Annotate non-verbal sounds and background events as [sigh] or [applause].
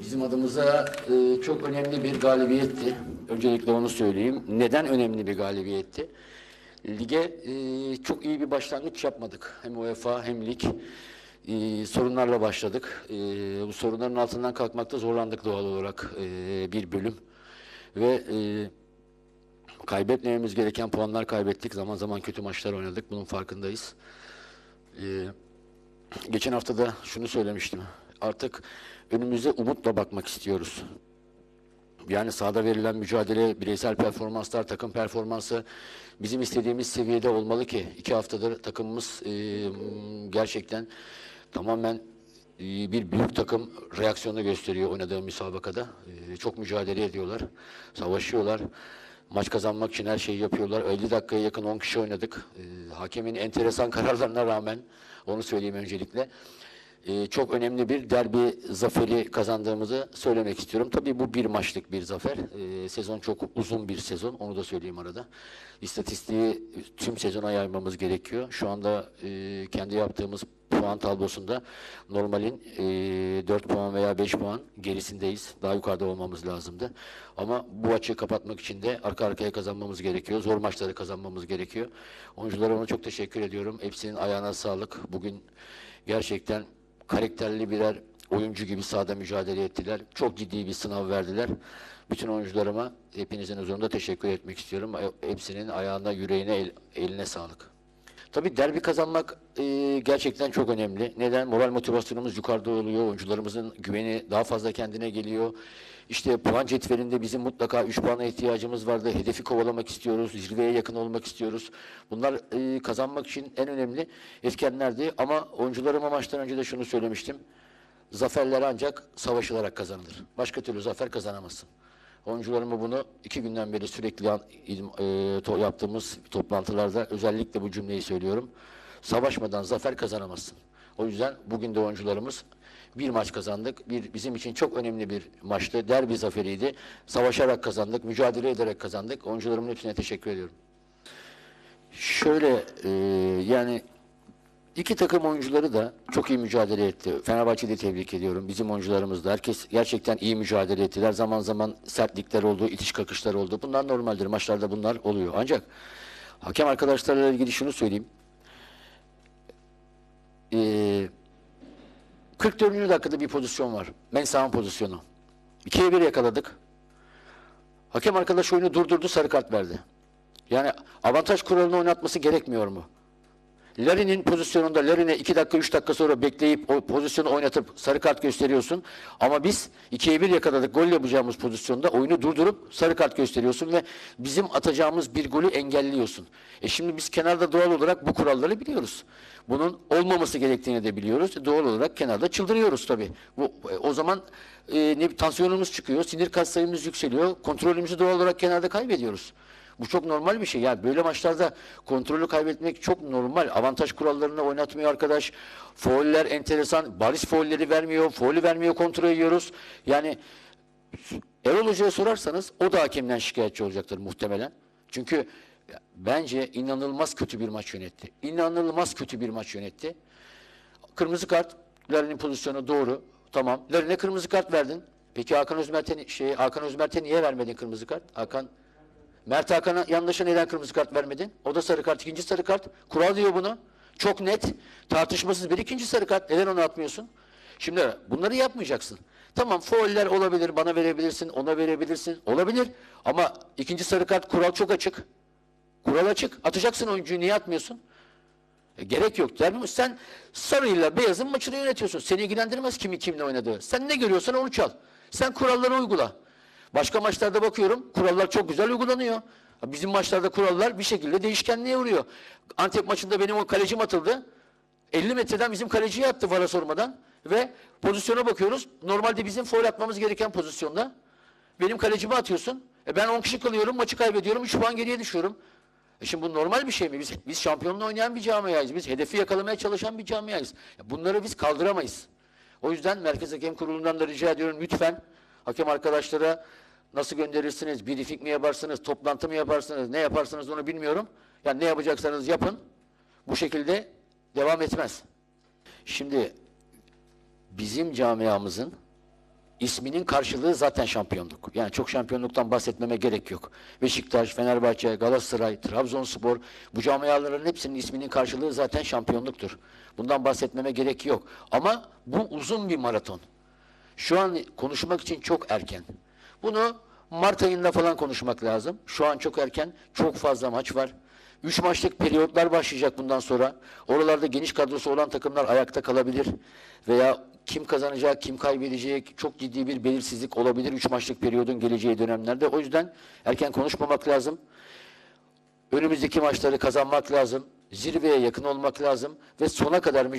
Bizim adımıza e, çok önemli bir galibiyetti. Öncelikle onu söyleyeyim. Neden önemli bir galibiyetti? Lige e, çok iyi bir başlangıç yapmadık. Hem UEFA hem lig. E, sorunlarla başladık. E, bu sorunların altından kalkmakta zorlandık doğal olarak e, bir bölüm. Ve e, kaybetmememiz gereken puanlar kaybettik. Zaman zaman kötü maçlar oynadık. Bunun farkındayız. E, Geçen hafta da şunu söylemiştim. Artık önümüze umutla bakmak istiyoruz. Yani sahada verilen mücadele, bireysel performanslar, takım performansı bizim istediğimiz seviyede olmalı ki iki haftadır takımımız e, gerçekten tamamen e, bir büyük takım reaksiyonu gösteriyor oynadığı müsabakada. E, çok mücadele ediyorlar, savaşıyorlar. Maç kazanmak için her şeyi yapıyorlar. 50 dakikaya yakın 10 kişi oynadık. E, hakemin enteresan [laughs] kararlarına rağmen onu söyleyeyim öncelikle. E, çok önemli bir derbi zaferi kazandığımızı söylemek istiyorum. Tabii bu bir maçlık bir zafer. E, sezon çok uzun bir sezon. Onu da söyleyeyim arada. İstatistiği tüm sezona yaymamız gerekiyor. Şu anda e, kendi yaptığımız puan tablosunda normalin e, 4 puan veya 5 puan gerisindeyiz. Daha yukarıda olmamız lazımdı. Ama bu açığı kapatmak için de arka arkaya kazanmamız gerekiyor. Zor maçları kazanmamız gerekiyor. Oyunculara ona çok teşekkür ediyorum. Hepsinin ayağına sağlık. Bugün gerçekten karakterli birer oyuncu gibi sahada mücadele ettiler. Çok ciddi bir sınav verdiler. Bütün oyuncularıma hepinizin huzurunda teşekkür etmek istiyorum. Hepsinin ayağına, yüreğine, el- eline sağlık. Tabii derbi kazanmak e, gerçekten çok önemli. Neden? Moral motivasyonumuz yukarıda oluyor. Oyuncularımızın güveni daha fazla kendine geliyor. İşte puan cetvelinde bizim mutlaka 3 puana ihtiyacımız vardı. Hedefi kovalamak istiyoruz. Zirveye yakın olmak istiyoruz. Bunlar e, kazanmak için en önemli etkenlerdi. Ama oyuncularıma maçtan önce de şunu söylemiştim. Zaferler ancak savaşılarak kazanılır. Başka türlü zafer kazanamazsın. Oyuncularıma bunu iki günden beri sürekli e, to- yaptığımız toplantılarda özellikle bu cümleyi söylüyorum. Savaşmadan zafer kazanamazsın. O yüzden bugün de oyuncularımız bir maç kazandık. Bir bizim için çok önemli bir maçtı. Derbi zaferiydi. Savaşarak kazandık, mücadele ederek kazandık. Oyuncularımın hepsine teşekkür ediyorum. Şöyle e, yani İki takım oyuncuları da çok iyi mücadele etti. Fenerbahçe'yi de tebrik ediyorum. Bizim oyuncularımız da. Herkes gerçekten iyi mücadele ettiler. Zaman zaman sertlikler oldu, itiş kakışlar oldu. Bunlar normaldir. Maçlarda bunlar oluyor. Ancak hakem arkadaşlarla ilgili şunu söyleyeyim. 44. dakikada bir pozisyon var. Mensah'ın pozisyonu. 2'ye 1 yakaladık. Hakem arkadaş oyunu durdurdu, sarı kart verdi. Yani avantaj kuralını oynatması gerekmiyor mu? Larin'in pozisyonunda Larin'e 2 dakika 3 dakika sonra bekleyip o pozisyonu oynatıp sarı kart gösteriyorsun. Ama biz 2'ye 1 yakaladık gol yapacağımız pozisyonda oyunu durdurup sarı kart gösteriyorsun ve bizim atacağımız bir golü engelliyorsun. E şimdi biz kenarda doğal olarak bu kuralları biliyoruz. Bunun olmaması gerektiğini de biliyoruz. Doğal olarak kenarda çıldırıyoruz tabii. Bu, e, o zaman e, ne tansiyonumuz çıkıyor, sinir katsayımız yükseliyor, kontrolümüzü doğal olarak kenarda kaybediyoruz. Bu çok normal bir şey. Yani böyle maçlarda kontrolü kaybetmek çok normal. Avantaj kurallarını oynatmıyor arkadaş. Fauller enteresan. Bariz faulleri vermiyor. Faulü vermiyor kontrol ediyoruz. Yani Erol Hoca'ya sorarsanız o da hakemden şikayetçi olacaktır muhtemelen. Çünkü bence inanılmaz kötü bir maç yönetti. İnanılmaz kötü bir maç yönetti. Kırmızı kart, Larin'in pozisyonu doğru. Tamam. Larin'e kırmızı kart verdin. Peki Hakan Özmert'e şey Hakan Özmert'e niye vermedin kırmızı kart? Hakan Mert Hakan'a yanlışa neden kırmızı kart vermedin? O da sarı kart, ikinci sarı kart. Kural diyor bunu. Çok net, tartışmasız bir ikinci sarı kart. Neden onu atmıyorsun? Şimdi bunları yapmayacaksın. Tamam fauller olabilir, bana verebilirsin, ona verebilirsin. Olabilir. Ama ikinci sarı kart kural çok açık. Kural açık. Atacaksın oyuncuyu, niye atmıyorsun? E, gerek yok der mi? Sen sarıyla beyazın maçını yönetiyorsun. Seni ilgilendirmez kimi kimle oynadığı. Sen ne görüyorsan onu çal. Sen kuralları uygula. Başka maçlarda bakıyorum kurallar çok güzel uygulanıyor. Bizim maçlarda kurallar bir şekilde değişkenliğe uğruyor. Antep maçında benim o kalecim atıldı. 50 metreden bizim kaleciye attı vara sormadan. Ve pozisyona bakıyoruz. Normalde bizim foul atmamız gereken pozisyonda. Benim kalecime atıyorsun. E ben 10 kişi kalıyorum, maçı kaybediyorum, 3 puan geriye düşüyorum. E şimdi bu normal bir şey mi? Biz, biz şampiyonluğu oynayan bir camiayız. Biz hedefi yakalamaya çalışan bir camiayız. Bunları biz kaldıramayız. O yüzden Merkez Hakem Kurulu'ndan da rica ediyorum lütfen hakem arkadaşlara nasıl gönderirsiniz, briefing mi yaparsınız, toplantı mı yaparsınız, ne yaparsınız onu bilmiyorum. Yani ne yapacaksanız yapın. Bu şekilde devam etmez. Şimdi bizim camiamızın isminin karşılığı zaten şampiyonluk. Yani çok şampiyonluktan bahsetmeme gerek yok. Beşiktaş, Fenerbahçe, Galatasaray, Trabzonspor bu camiaların hepsinin isminin karşılığı zaten şampiyonluktur. Bundan bahsetmeme gerek yok. Ama bu uzun bir maraton. Şu an konuşmak için çok erken. Bunu Mart ayında falan konuşmak lazım. Şu an çok erken. Çok fazla maç var. Üç maçlık periyotlar başlayacak bundan sonra. Oralarda geniş kadrosu olan takımlar ayakta kalabilir. Veya kim kazanacak, kim kaybedecek çok ciddi bir belirsizlik olabilir. Üç maçlık periyodun geleceği dönemlerde. O yüzden erken konuşmamak lazım. Önümüzdeki maçları kazanmak lazım. Zirveye yakın olmak lazım. Ve sona kadar mücadele